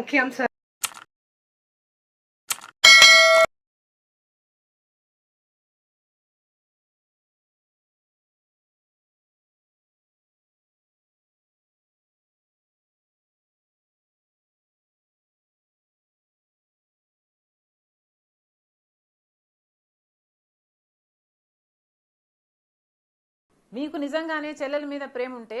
ముఖ్యాంశాలు మీకు నిజంగానే చెల్లెల మీద ప్రేమ ఉంటే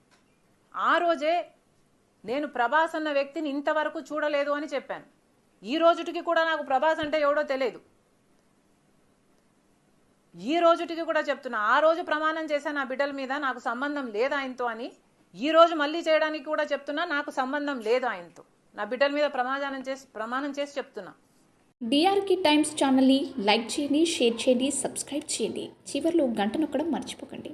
ఆ రోజే నేను ప్రభాస్ అన్న వ్యక్తిని ఇంతవరకు చూడలేదు అని చెప్పాను. ఈ రోజుటికి కూడా నాకు ప్రభాస్ అంటే ఎవడో తెలియదు. ఈ రోజుటికి కూడా చెప్తున్నా ఆ రోజు ప్రమాణం చేశాను నా బిడ్డల మీద నాకు సంబంధం లేదు ఆయనతో అని ఈ రోజు మళ్ళీ చేయడానికి కూడా చెప్తున్నా నాకు సంబంధం లేదు ఆయనతో. నా బిడ్డల మీద ప్రమాణం చేసి ప్రమాణం చేసి చెప్తున్నా. డిఆర్కి టైమ్స్ ఛానల్ని లైక్ చేయండి షేర్ చేయండి సబ్స్క్రైబ్ చేయండి. చివరిలో గంట నొక్కడం మర్చిపోకండి.